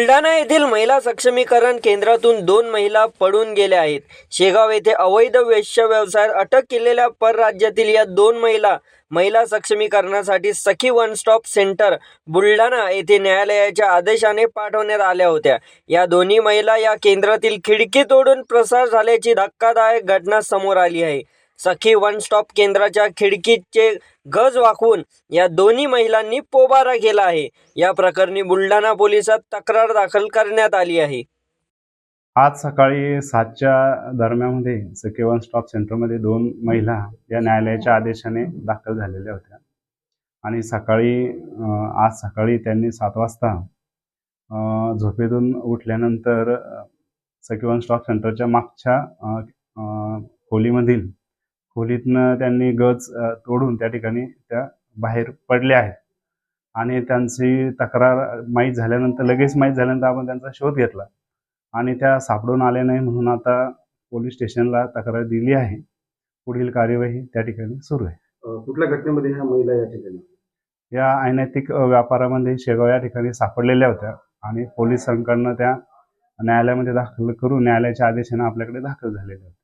बुलढाणा येथील महिला सक्षमीकरण केंद्रातून दोन महिला पळून गेल्या आहेत. शेगाव येथे अवैध वेश्य व्यवसायात अटक केलेल्या परराज्यातील या दोन महिला महिला सक्षमीकरणासाठी Sakhi one stop centre Buldhana येथे न्यायालयाच्या आदेशाने पाठवण्यात आल्या होत्या. या दोन्ही महिला या केंद्रातील खिडकी तोडून प्रसार झाल्याची धक्कादायक घटना समोर आली आहे. सखी वन स्टॉप केंद्राच्या खिडकीचे गज वाकवून या दोन्ही महिलांनी पोबारा केला आहे. या प्रकरणी बुलढाणा पोलिसात तक्रार दाखल करण्यात आली आहे. आज सकाळी सातच्या दरम्यानमध्ये सखी वन स्टॉप सेंटरमध्ये दोन महिला या न्यायालयाच्या आदेशाने दाखल झालेल्या होत्या. आणि सकाळी आज सकाळी त्यांनी सात वाजता झोपेतून उठल्यानंतर सखी वन स्टॉप सेंटरच्या मागच्या खोलीमधील खोलीतनं त्यांनी गज तोडून त्या ठिकाणी त्या बाहेर पडल्या आहेत. आणि त्यांची तक्रार माहीत झाल्यानंतर लगेच माहीत झाल्यानंतर आपण त्यांचा शोध घेतला. आणि त्या सापडून आल्या नाही म्हणून आता पोलीस स्टेशनला तक्रार दिली आहे. पुढील कार्यवाही त्या ठिकाणी सुरू आहे. कुठल्या घटनेमध्ये ह्या महिला या ठिकाणी? या अनैतिक व्यापारामध्ये शेगाव या ठिकाणी सापडलेल्या होत्या. आणि पोलिसांकडनं त्या न्यायालयामध्ये दाखल करून न्यायालयाच्या आदेशाने आपल्याकडे दाखल झालेल्या होत्या.